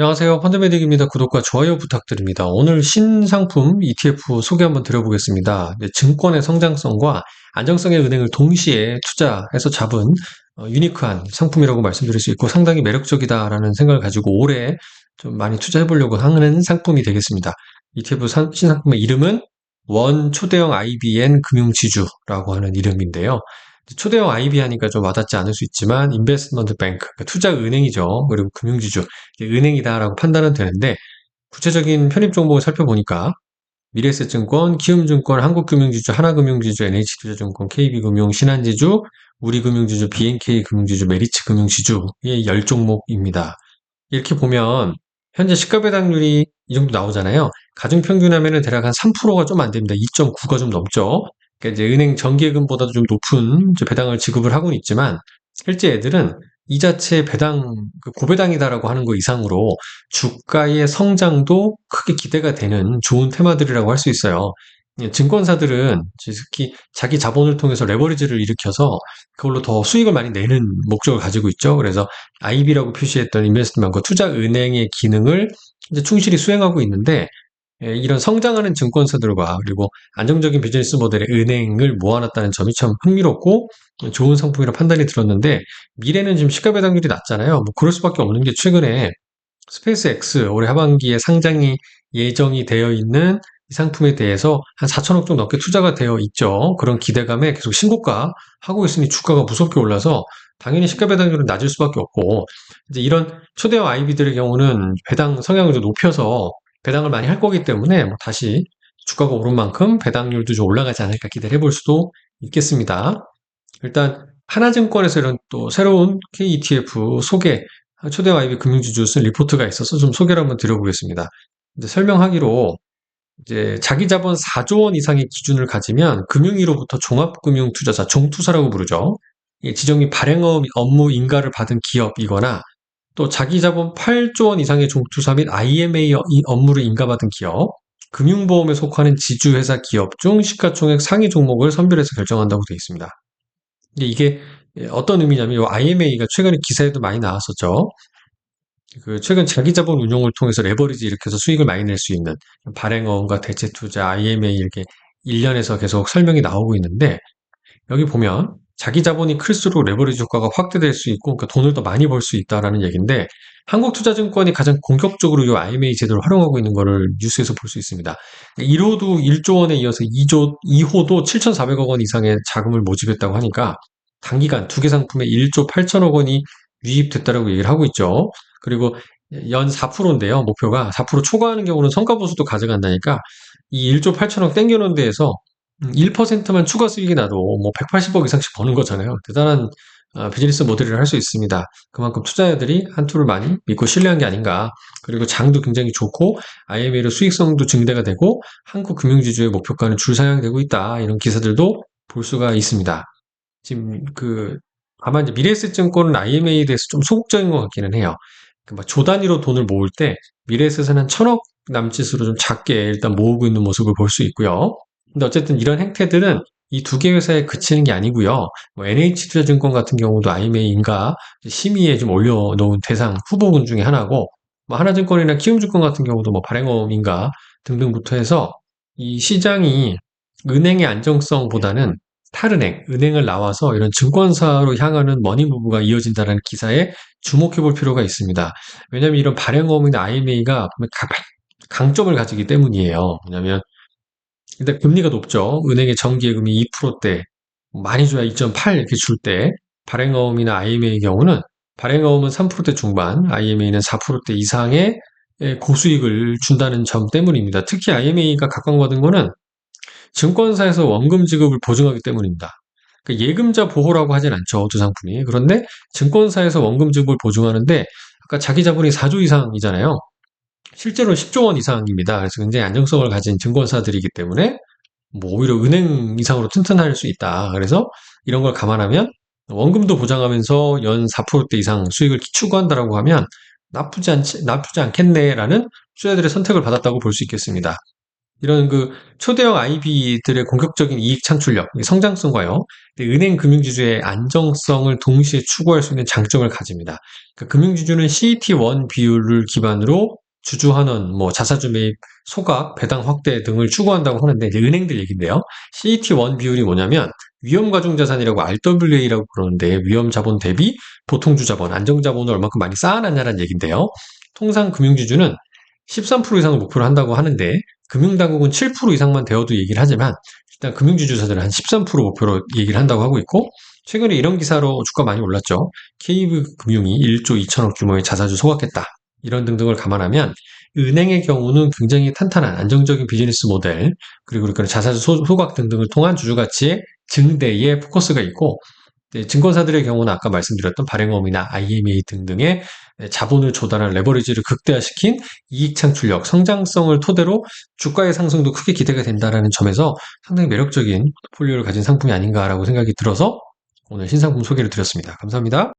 안녕하세요. 펀드메딕입니다. 구독과 좋아요 부탁드립니다. 오늘 신상품 ETF 소개 한번 드려보겠습니다. 네, 증권의 성장성과 안정성의 은행을 동시에 투자해서 잡은 어, 유니크한 상품이라고 말씀드릴 수 있고 상당히 매력적이다라는 생각을 가지고 올해 좀 많이 투자해 보려고 하는 상품이 되겠습니다. ETF 상- 신상품의 이름은 원 초대형 IBN 금융지주라고 하는 이름인데요. 초대형 IB 하니까 좀 와닿지 않을 수 있지만 인베스트먼트 뱅크, 그러니까 투자 은행이죠. 그리고 금융지주, 은행이다라고 판단은 되는데 구체적인 편입 정보를 살펴보니까 미래에셋증권, 키움증권, 한국금융지주, 하나금융지주, NH투자증권, KB금융, 신한지주, 우리금융지주, BNK금융지주, 메리츠금융지주 의 10종목입니다. 이렇게 보면 현재 시가 배당률이 이 정도 나오잖아요. 가중 평균하면 은 대략 한 3%가 좀 안 됩니다. 2.9가 좀 넘죠. 그러니까 이제 은행 정기예금보다도 좀 높은 배당을 지급을 하고는 있지만 실제 애들은 이 자체 배당 그 고배당이다라고 하는 거 이상으로 주가의 성장도 크게 기대가 되는 좋은 테마들이라고 할 수 있어요. 예, 증권사들은 특히 자기 자본을 통해서 레버리지를 일으켜서 그걸로 더 수익을 많이 내는 목적을 가지고 있죠. 그래서 IB라고 표시했던 인베스트먼트 투자 은행의 기능을 이제 충실히 수행하고 있는데 예, 이런 성장하는 증권사들과 그리고 안정적인 비즈니스 모델의 은행을 모아놨다는 점이 참 흥미롭고 좋은 상품이라 판단이 들었는데 미래는 지금 시가 배당률이 낮잖아요. 뭐 그럴 수밖에 없는 게 최근에 스페이스 X 올해 하반기에 상장이 예정이 되어 있는 이 상품에 대해서 한 4천억 정도 넘게 투자가 되어 있죠. 그런 기대감에 계속 신고가 하고 있으니 주가가 무섭게 올라서 당연히 시가 배당률은 낮을 수밖에 없고 이제 이런 초대형 IB들의 경우는 배당 성향을 좀 높여서 배당을 많이 할 거기 때문에 뭐 다시 주가가 오른 만큼 배당률도 좀 올라가지 않을까 기대를 해볼 수도 있겠습니다. 일단 하나증권에서 이런 또 새로운 KETF 소개 초대 IB 금융지주 쓴 리포트가 있어서 좀 소개를 한번 드려보겠습니다. 이제 설명하기로 이제 자기 자본 4조 원 이상의 기준을 가지면 금융위로부터 종합금융투자자 종투사라고 부르죠. 지정 및 발행 업무 인가를 받은 기업이거나 또 자기 자본 8조 원 이상의 종투사 및 IMA 업무를 인가받은 기업, 금융보험에 속하는 지주회사 기업 중 시가총액 상위 종목을 선별해서 결정한다고 되어 있습니다. 이게 어떤 의미냐면 이 IMA가 최근에 기사에도 많이 나왔었죠. 그 최근 자기 자본 운용을 통해서 레버리지 일으켜서 수익을 많이 낼 수 있는 발행어원과 대체 투자, IMA 이렇게 일련에서 계속 설명이 나오고 있는데 여기 보면 자기 자본이 클수록 레버리지 효과가 확대될 수 있고 그러니까 돈을 더 많이 벌 수 있다라는 얘기인데 한국투자증권이 가장 공격적으로 이 IMA 제도를 활용하고 있는 것을 뉴스에서 볼 수 있습니다. 1호도 1조 원에 이어서 2조 2호도 7,400억 원 이상의 자금을 모집했다고 하니까 단기간 두 개 상품에 1조 8천억 원이 유입됐다라고 얘기를 하고 있죠. 그리고 연 4%인데요. 목표가 4% 초과하는 경우는 성과 보수도 가져간다니까 이 1조 8천억 땡겨놓은 데에서 1%만 추가 수익이 나도 뭐 180억 이상씩 버는 거잖아요. 대단한 아, 비즈니스 모델을 할 수 있습니다. 그만큼 투자자들이 한투를 많이 믿고 신뢰한 게 아닌가. 그리고 장도 굉장히 좋고 IMA로 수익성도 증대가 되고 한국 금융지주의 목표가는 줄상향되고 있다. 이런 기사들도 볼 수가 있습니다. 지금 그 아마 이제 미래에셋증권은 IMA에 대해서 좀 소극적인 것 같기는 해요. 그조 단위로 돈을 모을 때 미래에셋은 한 천억 남짓으로 좀 작게 일단 모으고 있는 모습을 볼 수 있고요. 근데 어쨌든 이런 행태들은 이 두 개 회사에 그치는 게 아니고요. 뭐 NH투자증권 같은 경우도 IMA인가 심의에 좀 올려놓은 대상 후보군 중에 하나고, 뭐 하나증권이나 키움증권 같은 경우도 뭐 발행업인가 등등부터 해서 이 시장이 은행의 안정성보다는 탈은행, 은행을 나와서 이런 증권사로 향하는 머니 무브가 이어진다는 기사에 주목해 볼 필요가 있습니다. 왜냐하면 이런 발행업이나 IMA가 강점을 가지기 때문이에요. 왜냐하면 일단 금리가 높죠. 은행의 정기예금이 2%대, 많이 줘야 2.8 이렇게 줄 때, 발행어음이나 IMA의 경우는 발행어음은 3%대 중반, IMA는 4%대 이상의 고수익을 준다는 점 때문입니다. 특히 IMA가 각광받은 거는 증권사에서 원금 지급을 보증하기 때문입니다. 그러니까 예금자 보호라고 하진 않죠. 두 상품이. 그런데 증권사에서 원금 지급을 보증하는데 아까 자기 자본이 4조 이상이잖아요. 실제로 10조 원 이상입니다. 그래서 굉장히 안정성을 가진 증권사들이기 때문에 뭐 오히려 은행 이상으로 튼튼할 수 있다. 그래서 이런 걸 감안하면 원금도 보장하면서 연 4%대 이상 수익을 추구한다라고 하면 나쁘지 않지, 나쁘지 않겠네라는 투자들의 선택을 받았다고 볼 수 있겠습니다. 이런 그 초대형 IB들의 공격적인 이익 창출력, 성장성과요, 은행 금융지주의 안정성을 동시에 추구할 수 있는 장점을 가집니다. 그 금융지주는 CET1 비율을 기반으로 주주 환원, 뭐 자사주 매입, 소각, 배당 확대 등을 추구한다고 하는데 이제 은행들 얘기인데요. CET1 비율이 뭐냐면 위험 가중 자산이라고 RWA라고 그러는데 위험 자본 대비 보통주 자본, 안정 자본을 얼마큼 많이 쌓아놨냐는 얘기인데요. 통상 금융지주는 13% 이상을 목표로 한다고 하는데 금융당국은 7% 이상만 되어도 얘기를 하지만 일단 금융주주사들은 한 13% 목표로 얘기를 한다고 하고 있고 최근에 이런 기사로 주가 많이 올랐죠. KB금융이 1조 2천억 규모의 자사주 소각했다. 이런 등등을 감안하면 은행의 경우는 굉장히 탄탄한 안정적인 비즈니스 모델 그리고 그러니까 소, 소각 등등을 통한 주주 가치의 증대에 포커스가 있고 네, 증권사들의 경우는 아까 말씀드렸던 발행업이나 IMA 등등의 자본을 조달한 레버리지를 극대화시킨 이익 창출력, 성장성을 토대로 주가의 상승도 크게 기대가 된다는 점에서 상당히 매력적인 폴리오를 가진 상품이 아닌가라고 생각이 들어서 오늘 신상품 소개를 드렸습니다. 감사합니다.